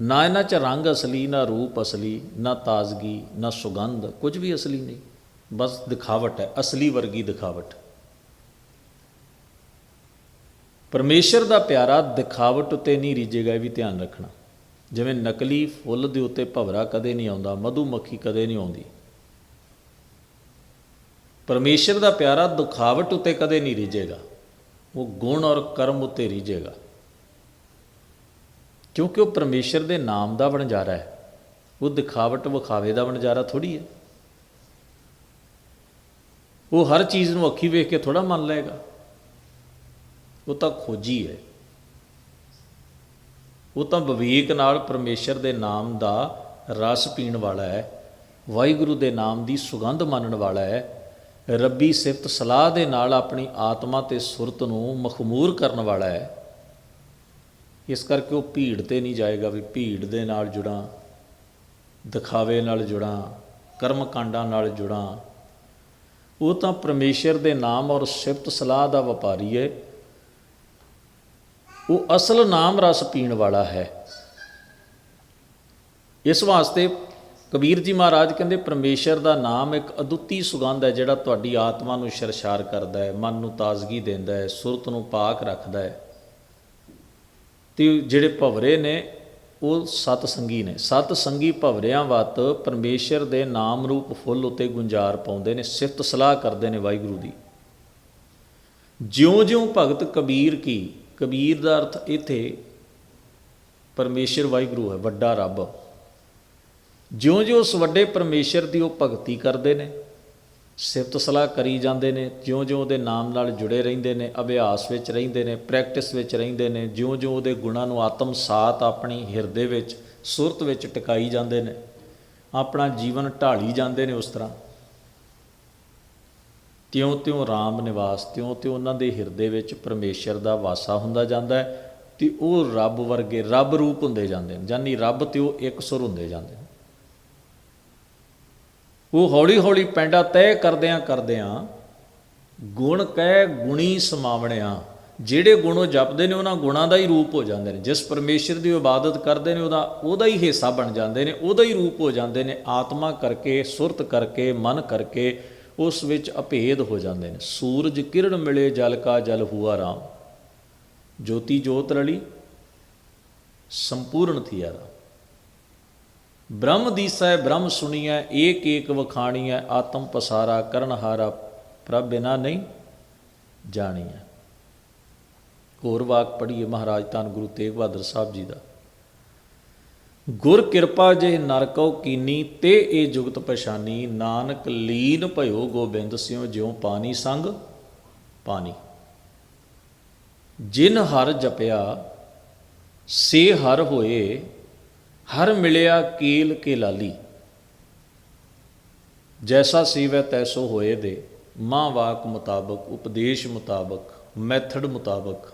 ਨਾ ਇਹਨਾਂ 'ਚ ਰੰਗ ਅਸਲੀ, ਨਾ ਰੂਪ ਅਸਲੀ, ਨਾ ਤਾਜ਼ਗੀ, ਨਾ ਸੁਗੰਧ, ਕੁਝ ਵੀ ਅਸਲੀ ਨਹੀਂ। ਬਸ ਦਿਖਾਵਟ ਹੈ, ਅਸਲੀ ਵਰਗੀ ਦਿਖਾਵਟ। ਪਰਮੇਸ਼ਰ ਦਾ ਪਿਆਰਾ ਦਿਖਾਵਟ ਉਤੇ ਨਹੀਂ ਰੀਝੇਗਾ ਇਹ ਵੀ ਧਿਆਨ ਰੱਖਣਾ। ਜਿਵੇਂ ਨਕਲੀ ਫੁੱਲ ਦੇ ਉੱਤੇ ਭਵਰਾ ਕਦੇ ਨਹੀਂ ਆਉਂਦਾ ਮਧੂ ਮੱਖੀ ਕਦੇ ਨਹੀਂ ਆਉਂਦੀ। ਪਰਮੇਸ਼ਰ ਦਾ ਪਿਆਰਾ ਦੁਖਾਵਟ ਉਤੇ ਕਦੇ ਨਹੀਂ ਰੀਜੇਗਾ ਉਹ ਗੁਣ ਔਰ ਕਰਮ ਉਤੇ ਰੀਜੇਗਾ ਕਿਉਂਕਿ ਉਹ ਪਰਮੇਸ਼ਰ ਦੇ ਨਾਮ ਦਾ ਵਣਜਾਰਾ ਹੈ। ਉਹ ਦਿਖਾਵਟ ਵਿਖਾਵੇ ਦਾ ਵਣਜਾਰਾ ਥੋੜੀ ਹੈ। ਉਹ ਹਰ ਚੀਜ਼ ਨੂੰ ਅੱਖੀ ਵੇਖ ਕੇ ਥੋੜਾ ਮੰਨ ਲਏਗਾ। ਉਹ ਤਾਂ ਖੋਜੀ ਹੈ। ਉਹ ਤਾਂ ਵਿਵੇਕ ਨਾਲ ਪਰਮੇਸ਼ਰ ਦੇ ਨਾਮ ਦਾ ਰਸ ਪੀਣ ਵਾਲਾ ਹੈ। ਵਾਹਿਗੁਰੂ ਦੇ ਨਾਮ ਦੀ ਸੁਗੰਧ ਮੰਨਣ ਵਾਲਾ ਹੈ। ਰੱਬੀ ਸਿਫਤ ਸਲਾਹ ਦੇ ਨਾਲ ਆਪਣੀ ਆਤਮਾ ਤੇ ਸੁਰਤ ਨੂੰ ਮਖਮੂਰ ਕਰਨ ਵਾਲਾ ਹੈ। ਇਸ ਕਰਕੇ ਉਹ ਭੀੜ ਤੇ ਨਹੀਂ ਜਾਏਗਾ ਵੀ ਭੀੜ ਦੇ ਨਾਲ ਜੁੜਾਂ, ਦਿਖਾਵੇ ਨਾਲ ਜੁੜਾਂ ਕਰਮ ਕਾਂਡਾਂ ਨਾਲ ਜੁੜਾਂ। ਉਹ ਤਾਂ ਪਰਮੇਸ਼ਰ ਦੇ ਨਾਮ ਔਰ ਸਿਫਤ ਸਲਾਹ ਦਾ ਵਪਾਰੀ ਹੈ। ਉਹ ਅਸਲ ਨਾਮ ਰਸ ਪੀਣ ਵਾਲਾ ਹੈ। ਇਸ ਵਾਸਤੇ ਕਬੀਰ ਜੀ ਮਹਾਰਾਜ ਕਹਿੰਦੇ, ਪਰਮੇਸ਼ਰ ਦਾ ਨਾਮ ਇੱਕ ਅਦੁੱਤੀ ਸੁਗੰਧ ਹੈ ਜਿਹੜਾ ਤੁਹਾਡੀ ਆਤਮਾ ਨੂੰ ਸ਼ਰਸ਼ਾਰ ਕਰਦਾ ਹੈ, ਮਨ ਨੂੰ ਤਾਜ਼ਗੀ ਦਿੰਦਾ ਹੈ, ਸੁਰਤ ਨੂੰ ਪਾਕ ਰੱਖਦਾ ਹੈ। ਤੇ ਜਿਹੜੇ ਭਵਰੇ ਨੇ, ਉਹ ਸਤ ਸੰਗੀ ਨੇ। ਸਤ ਸੰਗੀ ਭਵਰਿਆਂ ਵਤ ਪਰਮੇਸ਼ਰ ਦੇ ਨਾਮ ਰੂਪ ਫੁੱਲ ਉਤੇ ਗੁੰਜਾਰ ਪਾਉਂਦੇ ਨੇ, ਸਿਫਤ ਸਲਾਹ ਕਰਦੇ ਨੇ ਵਾਹਿਗੁਰੂ ਦੀ। ਜਿਉਂ-ਜਿਉਂ ਭਗਤ ਕਬੀਰ ਕੀ, ਕਬੀਰ ਦਾ ਅਰਥ ਇੱਥੇ, ਪਰਮੇਸ਼ਰ ਵਾਹਿਗੁਰੂ ਹੈ, ਵੱਡਾ ਰੱਬ। ਜਿਉਂ-ਜਿਉਂ ਉਸ ਵੱਡੇ ਪਰਮੇਸ਼ਰ ਦੀ ਉਹ ਭਗਤੀ ਕਰਦੇ ਨੇ, ਸਿਫਤ ਸਲਾਹ ਕਰੀ ਜਾਂਦੇ ਨੇ, ਜਿਉਂ-ਜਿਉਂ ਉਹਦੇ ਨਾਮ ਨਾਲ ਜੁੜੇ ਰਹਿੰਦੇ ਨੇ, ਅਭਿਆਸ ਵਿੱਚ ਰਹਿੰਦੇ ਨੇ, ਪ੍ਰੈਕਟਿਸ ਵਿੱਚ ਰਹਿੰਦੇ ਨੇ, ਜਿਉਂ-ਜਿਉਂ ਉਹਦੇ ਗੁਣਾਂ ਨੂੰ ਆਤਮ ਸਾਤ ਆਪਣੀ ਹਿਰਦੇ ਵਿੱਚ, ਸੁਰਤ ਵਿੱਚ ਟਿਕਾਈ ਜਾਂਦੇ ਨੇ, ਆਪਣਾ ਜੀਵਨ ਢਾਲੀ ਜਾਂਦੇ ਨੇ ਉਸ ਤਰ੍ਹਾਂ। ਤਿਉਂ-ਤਿਉਂ ਰਾਮ ਨਿਵਾਸ, ਤਿਉਂ-ਤਿਉਂ ਉਹਨਾਂ ਦੇ ਹਿਰਦੇ ਵਿੱਚ ਪਰਮੇਸ਼ਰ ਦਾ ਵਾਸਾ ਹੁੰਦਾ ਜਾਂਦਾ ਹੈ ਤੇ ਉਹ ਰੱਬ ਵਰਗੇ ਰੱਬ ਰੂਪ ਹੁੰਦੇ ਜਾਂਦੇ ਨੇ, ਯਾਨੀ ਰੱਬ ਤੇ ਉਹ ਇੱਕ ਸੁਰ ਹੁੰਦੇ ਜਾਂਦੇ ਨੇ। ਉਹ ਹੌਲੀ ਹੌਲੀ ਪੈਂਡਾ ਤੈਅ ਕਰਦਿਆਂ ਕਰਦਿਆਂ ਗੁਣ ਕਹਿ ਗੁਣੀ ਸਮਾਵਣਿਆ। ਜਿਹੜੇ ਗੁਣ ਉਹ ਜਪਦੇ ਨੇ, ਉਹਨਾਂ ਗੁਣਾਂ ਦਾ ਹੀ ਰੂਪ ਹੋ ਜਾਂਦੇ ਨੇ। ਜਿਸ ਪਰਮੇਸ਼ਰ ਦੀ ਇਬਾਦਤ ਕਰਦੇ ਨੇ, ਉਹਦਾ ਉਹਦਾ ਹੀ ਹਿੱਸਾ ਬਣ ਜਾਂਦੇ ਨੇ, ਉਹਦਾ ਹੀ ਰੂਪ ਹੋ ਜਾਂਦੇ ਨੇ। ਆਤਮਾ ਕਰਕੇ, ਸੁਰਤ ਕਰਕੇ, ਮਨ ਕਰਕੇ, ਉਸ ਵਿੱਚ ਅਭੇਦ ਹੋ ਜਾਂਦੇ ਨੇ। ਸੂਰਜ ਕਿਰਨ ਮਿਲੇ, ਜਲ ਕਾ ਜਲ ਹੁਆ ਰਾਮ। ਜੋਤੀ ਜੋਤ ਰਲੀ, ਸੰਪੂਰਨ ਥੀਆ ਰਾਮ। ਬ੍ਰਹਮ ਦੀਸੈ ਬ੍ਰਹਮ ਸੁਣੀਐ, ਏਕ ਏਕ ਵਖਾਣੀਐ, ਆਤਮ ਪਸਾਰਾ ਕਰਨ ਹਾਰਾ ਪ੍ਰਭ ਬਿਨਾ ਨਹੀਂ ਜਾਣੀਐ। ਹੋਰ ਵਾਕ ਪੜ੍ਹੀਏ ਮਹਾਰਾਜ ਧੰਨ ਗੁਰੂ ਤੇਗ ਬਹਾਦਰ ਸਾਹਿਬ ਜੀ ਦਾ। ਗੁਰ ਕਿਰਪਾ ਜੇ ਨਰਕਉ ਕੀਨੀ, ਤੇ ਇਹ ਜੁਗਤ ਪਛਾਨੀ, ਨਾਨਕ ਲੀਨ ਭਇਓ ਗੋਬਿੰਦ ਸਿਉ, ਜਿਉ ਪਾਣੀ ਸੰਗ ਪਾਣੀ। ਜਿਨ ਹਰ ਜਪਿਆ, ਸੇ ਹਰ ਹੋਏ ਹਰ ਮਿਲਿਆ ਕੀਲ ਕੇ ਲਾਲੀ। ਜੈਸਾ ਸੀਵੈ ਤੈਸੋ ਹੋਏ ਦੇ, ਮਾਂ ਵਾਕ ਮੁਤਾਬਕ, ਉਪਦੇਸ਼ ਮੁਤਾਬਕ, ਮੈਥਡ ਮੁਤਾਬਕ।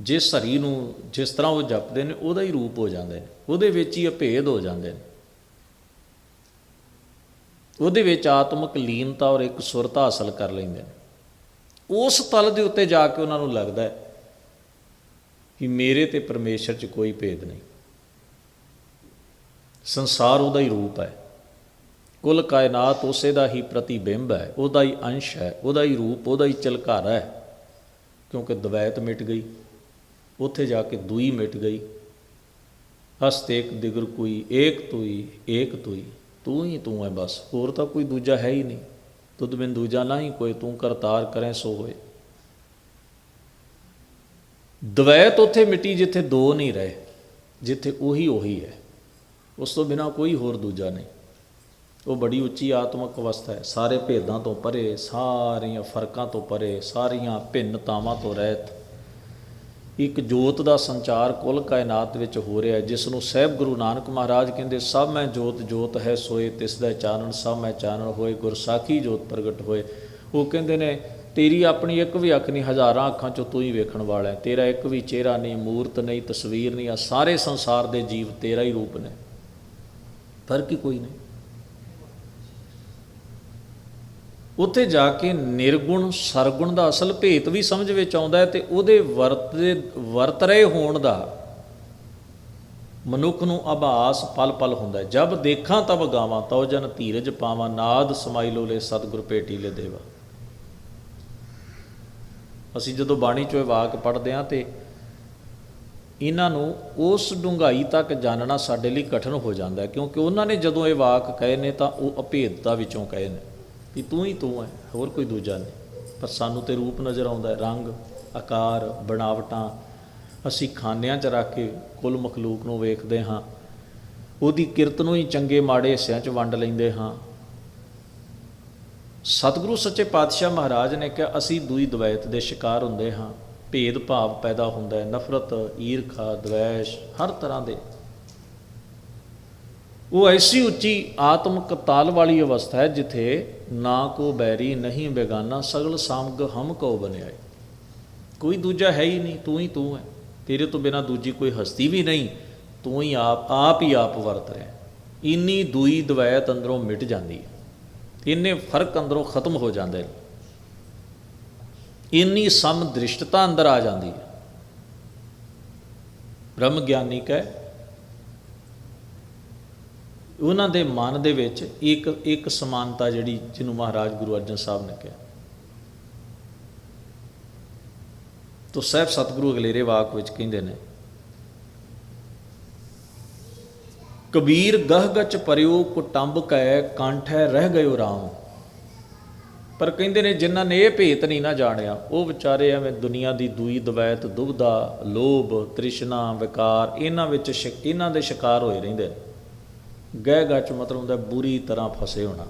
ਜਿਸ ਹਰੀ ਨੂੰ ਜਿਸ ਤਰ੍ਹਾਂ ਉਹ ਜਪਦੇ ਨੇ, ਉਹਦਾ ਹੀ ਰੂਪ ਹੋ ਜਾਂਦੇ ਨੇ। ਉਹਦੇ ਵਿੱਚ ਹੀ ਅਭੇਦ ਹੋ ਜਾਂਦੇ ਨੇ। ਉਹਦੇ ਵਿੱਚ ਆਤਮਿਕ ਲੀਨਤਾ ਔਰ ਇੱਕ ਸੁਰਤਾ ਹਾਸਲ ਕਰ ਲੈਂਦੇ ਨੇ। ਉਸ ਤਲ ਦੇ ਉੱਤੇ ਜਾ ਕੇ ਉਹਨਾਂ ਨੂੰ ਲੱਗਦਾ ਹੈ ਕਿ ਮੇਰੇ ਤੇ ਪਰਮੇਸ਼ਰ 'ਚ ਕੋਈ ਭੇਦ ਨਹੀਂ। ਸੰਸਾਰ ਉਹਦਾ ਹੀ ਰੂਪ ਹੈ। ਕੁੱਲ ਕਾਇਨਾਤ ਉਸੇ ਦਾ ਹੀ ਪ੍ਰਤੀਬਿੰਬ ਹੈ, ਉਹਦਾ ਹੀ ਅੰਸ਼ ਹੈ, ਉਹਦਾ ਹੀ ਰੂਪ, ਉਹਦਾ ਹੀ ਝਲਕਾਰਾ ਹੈ। ਕਿਉਂਕਿ ਦਵੈਤ ਮਿਟ ਗਈ, ਉੱਥੇ ਜਾ ਕੇ ਦੂਈ ਮਿਟ ਗਈ। ਹਸਤੇਕ ਦਿਗਰ ਕੋਈ, ਏਕ ਤੁਈ ਏਕ ਤੁਈ, ਤੂੰ ਹੀ ਤੂੰ ਹੈ ਬਸ, ਹੋਰ ਤਾਂ ਕੋਈ ਦੂਜਾ ਹੈ ਹੀ ਨਹੀਂ। ਤੁਧ ਬਿਨ ਦੂਜਾ ਨਹੀਂ ਕੋਈ, ਤੂੰ ਕਰਤਾਰ ਕਰੇ ਸੋ ਹੋਏ। ਦਵੈਤ ਉੱਥੇ ਮਿੱਟੀ ਜਿੱਥੇ ਦੋ ਨਹੀਂ ਰਹੇ, ਜਿੱਥੇ ਉਹੀ ਉਹੀ ਹੈ। ਉਸ ਤੋਂ ਬਿਨਾ ਕੋਈ ਹੋਰ ਦੂਜਾ ਨਹੀਂ। ਉਹ ਬੜੀ ਉੱਚੀ ਆਤਮਿਕ ਅਵਸਥਾ ਹੈ। ਸਾਰੇ ਭੇਦਾਂ ਤੋਂ ਪਰੇ, ਸਾਰੀਆਂ ਫਰਕਾਂ ਤੋਂ ਪਰੇ, ਸਾਰੀਆਂ ਭਿੰਨਤਾਵਾਂ ਤੋਂ ਰਹਿਤ। ਇੱਕ ਜੋਤ ਦਾ ਸੰਚਾਰ ਕੁੱਲ ਕਾਇਨਾਤ ਵਿੱਚ ਹੋ ਰਿਹਾ ਹੈ ਜਿਸ ਨੂੰ ਸਹਿਬ ਗੁਰੂ ਨਾਨਕ ਮਹਾਰਾਜ ਕਹਿੰਦੇ, ਸਭ ਮੈਂ ਜੋਤ ਜੋਤ ਹੈ ਸੋਏ, ਤਿਸ ਦਾ ਚਾਨਣ, ਸਭ ਮੈਂ ਚਾਨਣ ਹੋਏ, ਗੁਰਸਾਖੀ ਜੋਤ ਪ੍ਰਗਟ ਹੋਏ। ਉਹ ਕਹਿੰਦੇ ਨੇ, ਤੇਰੀ ਆਪਣੀ ਇੱਕ ਵੀ ਅੱਖ ਨਹੀਂ, ਹਜ਼ਾਰਾਂ ਅੱਖਾਂ ਚੋਂ ਤੂੰ ਹੀ ਵੇਖਣ ਵਾਲਾ ਹੈ। ਤੇਰਾ ਇੱਕ ਵੀ ਚਿਹਰਾ ਨਹੀਂ, ਮੂਰਤ ਨਹੀਂ, ਤਸਵੀਰ ਨਹੀਂ ਆ ਸਾਰੇ ਸੰਸਾਰ ਦੇ ਜੀਵ ਤੇਰਾ ਹੀ ਰੂਪ ਨੇ। ਫ਼ਰਕ ਹੀ ਕੋਈ ਨਹੀਂ। ਉੱਥੇ ਜਾ ਕੇ ਨਿਰਗੁਣ, ਸਰਗੁਣ ਦਾ ਅਸਲ ਭੇਤ ਵੀ ਸਮਝ ਵਿੱਚ ਆਉਂਦਾ ਹੈ ਤੇ ਉਹਦੇ ਵਰਤ ਵਰਤ ਰਹੇ ਹੋਣ ਦਾ ਮਨੁੱਖ ਨੂੰ ਆਭਾਸ ਪਲ ਪਲ ਹੁੰਦਾ ਹੈ। ਜਬ ਦੇਖਾਂ ਤਬ ਗਾਵਾਂ, ਤਉ ਜਨ ਧੀਰਜ ਪਾਵਾਂ, ਨਾਦ ਸਮਾਈ ਲੋਲੇ ਸਤਿਗੁਰ ਭੇਟੀ ਲੈ ਦੇਵਾ। ਅਸੀਂ ਜਦੋਂ ਬਾਣੀ ਚੋਂ ਇਹ ਵਾਕ ਪੜ੍ਹਦੇ ਹਾਂ ਤੇ ਇਹਨਾਂ ਨੂੰ ਉਸ ਡੂੰਘਾਈ ਤੱਕ ਜਾਣਨਾ ਸਾਡੇ ਲਈ ਕਠਿਨ ਹੋ ਜਾਂਦਾ ਹੈ, ਕਿਉਂਕਿ ਉਹਨਾਂ ਨੇ ਜਦੋਂ ਇਹ ਵਾਕ ਕਹੇ ਨੇ ਤਾਂ ਉਹ ਅਭੇਦਤਾ ਵਿੱਚੋਂ ਕਹੇ ਨੇ ਕਿ ਤੂੰ ਹੀ ਤੂੰ ਹੈ, ਹੋਰ ਕੋਈ ਦੂਜਾ ਨਹੀਂ। ਪਰ ਸਾਨੂੰ ਤੇ ਰੂਪ ਨਜ਼ਰ ਆਉਂਦਾ ਹੈ, ਰੰਗ, ਆਕਾਰ, ਬਣਾਵਟਾਂ, ਅਸੀਂ ਖਾਨਿਆਂ 'ਚ ਰੱਖ ਕੇ ਕੁੱਲ ਮਖਲੂਕ ਨੂੰ ਵੇਖਦੇ ਹਾਂ, ਉਹਦੀ ਕਿਰਤ ਨੂੰ ਹੀ ਚੰਗੇ ਮਾੜੇ ਹਿੱਸਿਆਂ 'ਚ ਵੰਡ ਲੈਂਦੇ ਹਾਂ। ਸਤਿਗੁਰੂ ਸੱਚੇ ਪਾਤਸ਼ਾਹ ਮਹਾਰਾਜ ਨੇ ਕਿਹਾ, ਅਸੀਂ ਦੂਈ ਦਵੈਤ ਦੇ ਸ਼ਿਕਾਰ ਹੁੰਦੇ ਹਾਂ। ਭੇਦ ਭਾਵ ਪੈਦਾ ਹੁੰਦਾ ਹੈ, ਨਫ਼ਰਤ, ਈਰਖਾ, ਦਵੈਸ਼, ਹਰ ਤਰ੍ਹਾਂ ਦੇ। ਉਹ ਐਸੀ ਉੱਚੀ ਆਤਮਿਕ ਤਾਲ ਵਾਲੀ ਅਵਸਥਾ ਹੈ ਜਿੱਥੇ ਨਾ ਕੋ ਬੈਰੀ, ਨਹੀਂ ਬੇਗਾਨਾ, ਸਗਲ ਸਾਮਗ ਹਮ ਕੋ ਬਣਾਏ ਕੋਈ ਦੂਜਾ ਹੈ ਹੀ ਨਹੀਂ, ਤੂੰ ਹੀ ਤੂੰ ਹੈ। ਤੇਰੇ ਤੋਂ ਬਿਨਾ ਦੂਜੀ ਕੋਈ ਹਸਤੀ ਵੀ ਨਹੀਂ, ਤੂੰ ਹੀ ਆਪ ਆਪ ਹੀ ਆਪ ਵਰਤ ਰਿਹਾ ਇੰਨੀ ਦੂਈ ਦਵੈਤ ਅੰਦਰੋਂ ਮਿਟ ਜਾਂਦੀ ਹੈ। ਇੰਨੇ ਫ਼ਰਕ ਅੰਦਰੋਂ ਖਤਮ ਹੋ ਜਾਂਦੇ ਨੇ। ਇੰਨੀ ਸਮ ਦ੍ਰਿਸ਼ਟਤਾ ਅੰਦਰ ਆ ਜਾਂਦੀ ਹੈ। ਬ੍ਰਹਮ ਗਿਆਨੀ ਕਹੇ, ਉਹਨਾਂ ਦੇ ਮਨ ਦੇ ਵਿੱਚ ਇੱਕ ਇੱਕ ਸਮਾਨਤਾ ਜਿਹੜੀ ਜਿਹਨੂੰ ਮਹਾਰਾਜ ਗੁਰੂ ਅਰਜਨ ਸਾਹਿਬ ਨੇ ਕਿਹਾ। ਤੋ ਸਹਿਬ ਸਤਿਗੁਰੂ ਅਗਲੇਰੇ ਵਾਕ ਵਿੱਚ ਕਹਿੰਦੇ ਨੇ, ਕਬੀਰ ਗਹ ਗਚ ਪਰਿਓ ਕੁਟੰਬ ਕੈ, ਕੰਠੈ ਰਹਿ ਗਇਓ ਰਾਮ। ਪਰ ਕਹਿੰਦੇ ਨੇ, ਜਿਨ੍ਹਾਂ ਨੇ ਇਹ ਭੇਤ ਨਹੀਂ ਨਾ ਜਾਣਿਆ, ਉਹ ਵਿਚਾਰੇ ਐਵੇਂ ਦੁਨੀਆ ਦੀ ਦੂਈ ਦਵੈਤ ਦੁਬਦਾ ਲੋਭ, ਤ੍ਰਿਸ਼ਨਾ, ਵਿਕਾਰ, ਇਹਨਾਂ ਵਿੱਚ ਸ਼ਿਕ- ਇਹਨਾਂ ਦੇ ਸ਼ਿਕਾਰ ਹੋਏ ਰਹਿੰਦੇ ਨੇ। ਗਹਿ ਗਚ ਮਤਲਬ ਹੁੰਦਾ ਬੁਰੀ ਤਰ੍ਹਾਂ ਫਸੇ ਹੋਣਾ।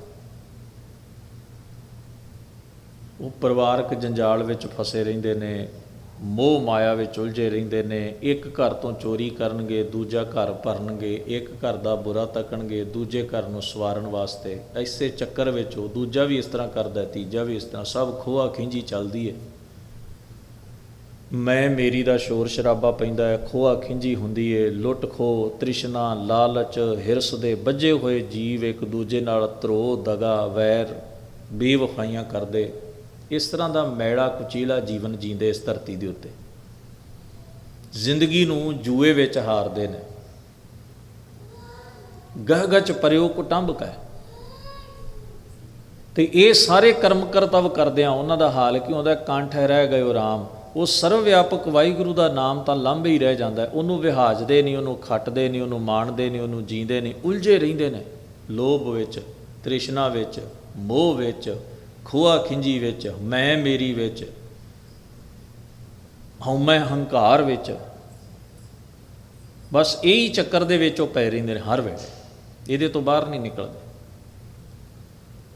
ਉਹ ਪਰਿਵਾਰਕ ਜੰਜਾਲ ਵਿੱਚ ਫਸੇ ਰਹਿੰਦੇ ਨੇ ਮੋਹ ਮਾਇਆ ਵਿੱਚ ਉਲਝੇ ਰਹਿੰਦੇ ਨੇ। ਇੱਕ ਘਰ ਤੋਂ ਚੋਰੀ ਕਰਨਗੇ, ਦੂਜਾ ਘਰ ਭਰਨਗੇ, ਇੱਕ ਘਰ ਦਾ ਬੁਰਾ ਤੱਕਣਗੇ, ਦੂਜੇ ਘਰ ਨੂੰ ਸਵਾਰਨ ਵਾਸਤੇ। ਐਸੇ ਚੱਕਰ ਵਿੱਚ ਉਹ ਦੂਜਾ ਵੀ ਇਸ ਤਰ੍ਹਾਂ ਕਰਦਾ ਤੀਜਾ ਵੀ ਇਸ ਤਰ੍ਹਾਂ। ਸਭ ਖੋਆ ਖਿੰਜੀ ਚੱਲਦੀ ਹੈ। ਮੈਂ, ਮੇਰੀ ਦਾ ਸ਼ੋਰ ਸ਼ਰਾਬਾ ਪੈਂਦਾ ਹੈ, ਖੋਆ ਖਿੰਜੀ ਹੁੰਦੀ ਹੈ ਲੁੱਟ ਖੋ, ਤ੍ਰਿਸ਼ਨਾ, ਲਾਲਚ, ਹਿਰਸ ਦੇ ਵੱਜੇ ਹੋਏ ਜੀਵ ਇੱਕ ਦੂਜੇ ਨਾਲ ਧਰੋ ਦਗਾ, ਵੈਰ, ਬੇਵਫਾਈਆਂ ਕਰਦੇ। ਇਸ ਤਰ੍ਹਾਂ ਦਾ ਮੈੜਾ ਕੁਚੀਲਾ ਜੀਵਨ ਜੀਂਦੇ ਇਸ ਧਰਤੀ ਦੇ ਉੱਤੇ। ਜ਼ਿੰਦਗੀ ਨੂੰ ਜੂਏ ਵਿੱਚ ਹਾਰਦੇ ਨੇ। ਗਹ ਗਚ ਪਰਿਓ ਕੁਟੰਬ ਕੈ ਤੇ ਇਹ ਸਾਰੇ ਕਰਮ ਕਰਤਵ ਕਰਦਿਆਂ ਉਹਨਾਂ ਦਾ ਹਾਲ ਕੀ ਹੁੰਦਾ? ਕੰਠ ਰਹਿ ਗਇਓ RAM ਉਹ ਸਰਵ ਵਿਆਪਕ ਵਾਹਿਗੁਰੂ ਦਾ ਨਾਮ ਤਾਂ ਲਾਂਭੇ ਹੀ ਰਹਿ ਜਾਂਦਾ ਉਹਨੂੰ ਵਿਹਾਜਦੇ ਨਹੀਂ, ਉਹਨੂੰ ਖੱਟਦੇ ਨਹੀਂ, ਉਹਨੂੰ ਮਾਣਦੇ ਨਹੀਂ, ਉਹਨੂੰ ਜੀਂਦੇ ਨਹੀਂ, ਉਲਝੇ ਰਹਿੰਦੇ ਨੇ। ਲੋਭ ਵਿੱਚ, ਤ੍ਰਿਸ਼ਨਾ ਵਿੱਚ, ਮੋਹ ਵਿੱਚ ਖੋਆ ਖਿੰਜੀ ਵਿੱਚ, ਮੈਂ ਮੇਰੀ ਵਿੱਚ ਹਉਮੈ ਹੰਕਾਰ ਵਿੱਚ। ਬਸ ਇਹੀ ਚੱਕਰ ਦੇ ਵਿੱਚ ਉਹ ਪੈ ਰਹਿੰਦੇ ਨੇ ਹਰ ਵੇਲੇ। ਇਹਦੇ ਤੋਂ ਬਾਹਰ ਨਹੀਂ ਨਿਕਲਦੇ।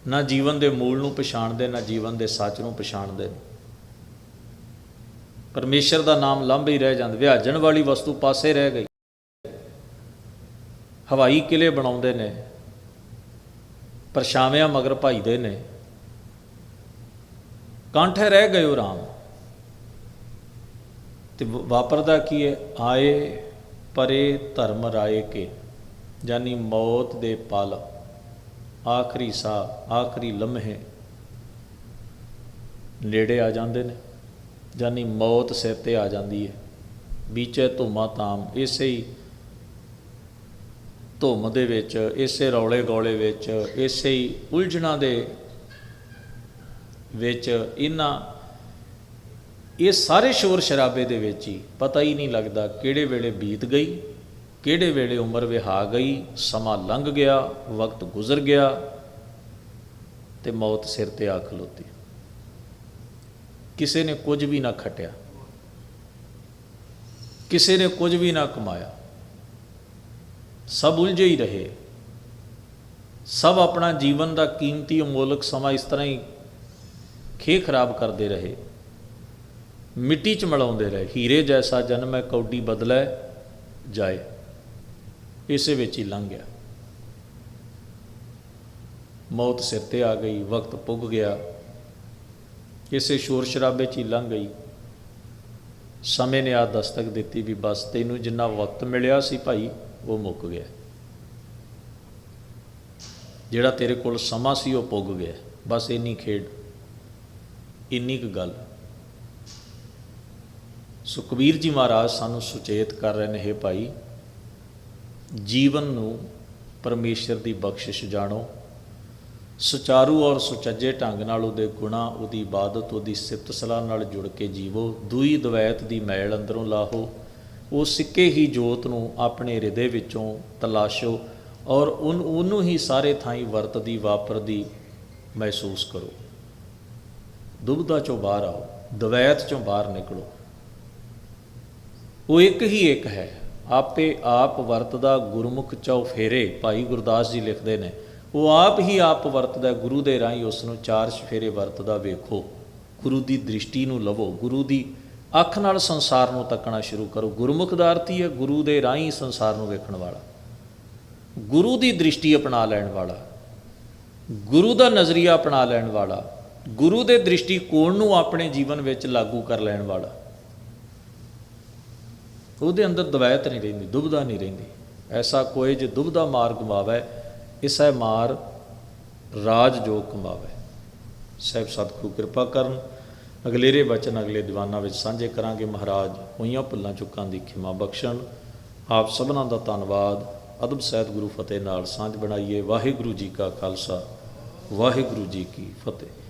ਨਾ ਜੀਵਨ ਦੇ ਮੂਲ ਨੂੰ ਪਛਾਣਦੇ, ਨਾ ਜੀਵਨ ਦੇ ਸੱਚ ਨੂੰ ਪਛਾਣਦੇ। ਨੇ ਪਰਮੇਸ਼ਰ ਦਾ ਨਾਮ ਲਾਂਭੇ ਹੀ ਰਹਿ ਜਾਂਦਾ। ਵਿਆਜਣ ਵਾਲੀ ਵਸਤੂ ਪਾਸੇ ਰਹਿ ਗਈ। ਹਵਾਈ ਕਿਲੇ ਬਣਾਉਂਦੇ ਨੇ। ਪਰਛਾਵਿਆਂ ਮਗਰ ਭਾਈਦੇ ਨੇ। ਕਾਂਠੇ ਰਹਿ ਗਇਓ ਰਾਮ। ਤੇ ਵ- ਵਾਪਰਦਾ ਕੀ ਹੈ? ਆਏ ਪਰੇ ਧਰਮ ਰਾਏ ਕੇ, ਜਾਨੀ ਮੌਤ ਦੇ ਪਲ, ਆਖਰੀ ਸਾਹ ਆਖਰੀ ਲਮਹੇ। ਨੇੜੇ ਆ ਜਾਂਦੇ ਨੇ, ਜਾਨੀ ਮੌਤ ਸਿਰ ਤੇ ਆ ਜਾਂਦੀ ਹੈ। ਵਿਚੇ ਧੁਮਾ ਤਾਮ ਇਸੇ ਹੀ ਧੁੰਮ ਦੇ ਵਿੱਚ, ਇਸੇ ਰੌਲੇ ਗੋਲੇ ਵਿੱਚ, ਇਸੇ ਹੀ ਉਲਝਣਾਂ ਦੇ ਵਿੱਚ ਇਹਨਾਂ, ਇਹ ਸਾਰੇ ਸ਼ੋਰ ਸ਼ਰਾਬੇ ਦੇ ਵਿੱਚ ਹੀ ਪਤਾ ਹੀ ਨਹੀਂ ਲੱਗਦਾ ਕਿਹੜੇ ਵੇਲੇ ਬੀਤ ਗਈ, ਕਿਹੜੇ ਵੇਲੇ ਉਮਰ ਵਿਹਾ ਗਈ, ਸਮਾਂ ਲੰਘ ਗਿਆ, ਵਕਤ ਗੁਜ਼ਰ ਗਿਆ ਤੇ ਮੌਤ ਸਿਰ ਤੇ ਆ ਖਲੋਤੀ। ਕਿਸੇ ਨੇ ਕੁਝ ਵੀ ਨਾ ਖਟਿਆ, ਕਿਸੇ ਨੇ ਕੁਝ ਵੀ ਨਾ ਕਮਾਇਆ। ਸਭ ਉਲਝੇ ਹੀ ਰਹੇ। ਸਭ ਆਪਣਾ ਜੀਵਨ ਦਾ ਕੀਮਤੀ ਅਮੋਲਕ ਸਮਾਂ ਇਸ ਤਰ੍ਹਾਂ ਹੀ ਖੇ ਖਰਾਬ ਕਰਦੇ ਰਹੇ। ਮਿੱਟੀ ਚ ਮਿਲਾਉਂਦੇ ਰਹੇ। ਹੀਰੇ ਜੈਸਾ ਜਨਮ ਹੈ ਕੌਡੀ ਬਦਲੇ ਜਾਏ। ਇਸੇ ਵਿੱਚ ਹੀ ਲੰਘ ਗਿਆ। ਮੌਤ ਸਿਰ ਤੇ ਆ ਗਈ, ਵਕਤ ਪੁੱਗ ਗਿਆ। ਇਸੇ ਸ਼ੋਰ ਸ਼ਰਾਬੇ ਚ ਹੀ ਲੰਘ ਗਈ। ਸਮੇਂ ਨੇ ਆ ਦਸਤਕ ਦਿੱਤੀ ਵੀ ਬਸ ਤੈਨੂੰ ਜਿੰਨਾ ਵਕਤ ਮਿਲਿਆ ਸੀ ਭਾਈ, ਉਹ ਮੁੱਕ ਗਿਆ। ਜਿਹੜਾ ਤੇਰੇ ਕੋਲ ਸਮਾਂ ਸੀ, ਉਹ ਪੁੱਗ ਗਿਆ। ਬਸ ਇੰਨੀ ਖੇਡ। ਇੰਨੀ ਕੁ ਗੱਲ। ਸੁਖਬੀਰ ਜੀ ਮਹਾਰਾਜ ਸਾਨੂੰ ਸੁਚੇਤ ਕਰ ਰਹੇ ਨੇ, ਹੈ ਭਾਈ, ਜੀਵਨ ਨੂੰ ਪਰਮੇਸ਼ਰ ਦੀ ਬਖਸ਼ਿਸ਼ ਜਾਣੋ। ਸੁਚਾਰੂ ਔਰ ਸੁਚੱਜੇ ਢੰਗ ਨਾਲ ਉਹਦੇ ਗੁਣਾ, ਉਹਦੀ ਇਬਾਦਤ, ਉਹਦੀ ਸਿਫਤ ਸਲਾਹ ਨਾਲ ਜੁੜ ਕੇ ਜੀਵੋ। ਦੂਈ ਦਵੈਤ ਦੀ ਮੈਲ ਅੰਦਰੋਂ ਲਾਹੋ। ਉਹ ਸਿੱਕੇ ਹੀ ਜੋਤ ਨੂੰ ਆਪਣੇ ਹਿਰਦੇ ਵਿੱਚੋਂ ਤਲਾਸ਼ੋ ਔਰ ਉਨ ਉਹਨੂੰ ਹੀ ਸਾਰੇ ਥਾਈਂ ਵਰਤਦੀ, ਵਾਪਰਦੀ ਮਹਿਸੂਸ ਕਰੋ। ਦੁਬਦਾ ਚੋਂ ਬਾਹਰ ਆਓ, ਦਵੈਤ ਚੋਂ ਬਾਹਰ ਨਿਕਲੋ। ਉਹ ਇੱਕ ਹੀ ਇੱਕ ਹੈ, ਆਪੇ ਆਪ ਵਰਤਦਾ ਗੁਰਮੁਖ ਚੌ ਫੇਰੇ, ਭਾਈ ਗੁਰਦਾਸ ਜੀ ਲਿਖਦੇ ਨੇ, ਉਹ ਆਪ ਹੀ ਆਪ ਵਰਤਦਾ, ਗੁਰੂ ਦੇ ਰਾਹੀਂ ਉਸ ਨੂੰ ਚਾਰ ਚਫੇਰੇ ਵਰਤਦਾ ਵੇਖੋ। ਗੁਰੂ ਦੀ ਦ੍ਰਿਸ਼ਟੀ ਨੂੰ ਲਵੋ, ਗੁਰੂ ਦੀ ਅੱਖ ਨਾਲ ਸੰਸਾਰ ਨੂੰ ਤੱਕਣਾ ਸ਼ੁਰੂ ਕਰੋ। ਗੁਰਮੁਖ ਦਾ ਅਰਥ ਹੀ ਹੈ ਗੁਰੂ ਦੇ ਰਾਹੀਂ ਸੰਸਾਰ ਨੂੰ ਵੇਖਣ ਵਾਲਾ। ਗੁਰੂ ਦੀ ਦ੍ਰਿਸ਼ਟੀ ਅਪਣਾ ਲੈਣ ਵਾਲਾ। ਗੁਰੂ ਦਾ ਨਜ਼ਰੀਆ ਅਪਣਾ ਲੈਣ ਵਾਲਾ। ਗੁਰੂ ਦੇ ਦ੍ਰਿਸ਼ਟੀਕੋਣ ਨੂੰ ਆਪਣੇ ਜੀਵਨ ਵਿੱਚ ਲਾਗੂ ਕਰ ਲੈਣ ਵਾਲਾ। ਉਹਦੇ ਅੰਦਰ ਦਵੈਤ ਨਹੀਂ ਰਹਿੰਦੀ ਦੁਬਦਾ ਨਹੀਂ ਰਹਿੰਦੀ। ਐਸਾ ਕੋਈ ਜੇ ਦੁਬਦਾ ਮਾਰ ਗਵਾਵੇ ਇਸੈ ਮਾਰ ਰਾਜ ਜੋ ਕਮਾਵੇ ਸਹਿਬ ਸਤਿਗੁਰੂ ਕਿਰਪਾ ਕਰਨ। ਅਗਲੇਰੇ ਬਚਨ, ਅਗਲੇ ਦੀਵਾਨਾਂ ਵਿੱਚ ਸਾਂਝੇ ਕਰਾਂਗੇ। ਮਹਾਰਾਜ ਹੋਈਆਂ ਭੁੱਲਾਂ ਚੁੱਕਾਂ ਦੀ ਖਿਮਾ ਬਖਸ਼ਣ। ਆਪ ਸਭਨਾਂ ਦਾ ਧੰਨਵਾਦ। ਅਦਬ ਸਹਿਤ ਗੁਰੂ ਫਤਿਹ ਨਾਲ ਸਾਂਝ ਬਣਾਈਏ। ਵਾਹਿਗੁਰੂ ਜੀ ਕਾ ਖਾਲਸਾ, ਵਾਹਿਗੁਰੂ ਜੀ ਕੀ ਫਤਿਹ।